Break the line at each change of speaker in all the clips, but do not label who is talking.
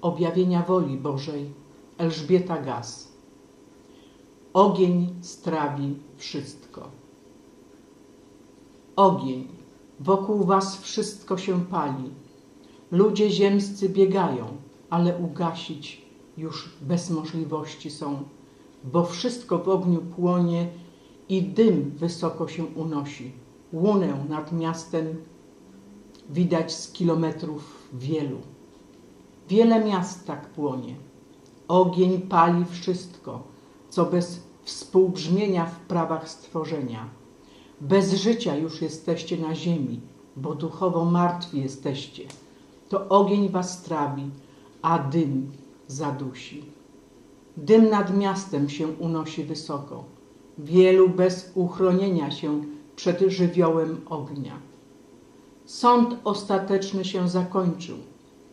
objawienia woli Bożej Elżbieta Gaz. Ogień strawi wszystko. Ogień, wokół was wszystko się pali. Ludzie ziemscy biegają, ale ugasić już bez możliwości są, bo wszystko w ogniu płonie i dym wysoko się unosi. Łunę nad miastem widać z kilometrów wielu. Wiele miast tak płonie. Ogień pali wszystko, co bez współbrzmienia w prawach stworzenia. Bez życia już jesteście na ziemi, bo duchowo martwi jesteście. To ogień was trawi, a dym zadusi. Dym nad miastem się unosi wysoko. Wielu bez uchronienia się przed żywiołem ognia. Sąd ostateczny się zakończył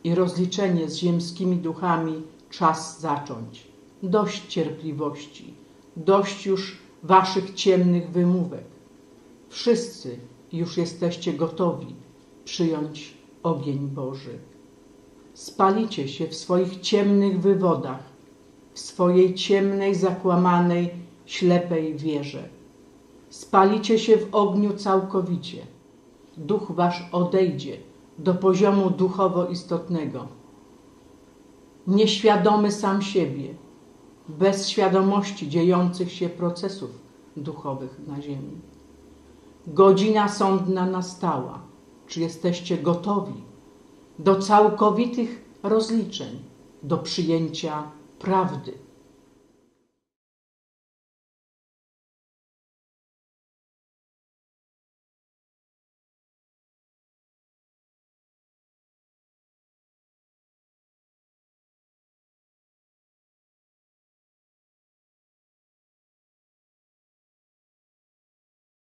i rozliczenie z ziemskimi duchami czas zacząć. Dość cierpliwości, dość już waszych ciemnych wymówek. Wszyscy już jesteście gotowi przyjąć ogień Boży. Spalicie się w swoich ciemnych wywodach, w swojej ciemnej, zakłamanej, ślepej wierze. Spalicie się w ogniu całkowicie. Duch wasz odejdzie do poziomu duchowo istotnego. Nieświadomy sam siebie, bez świadomości dziejących się procesów duchowych na ziemi. Godzina sądna nastała. Czy jesteście gotowi do całkowitych rozliczeń, do przyjęcia prawdy?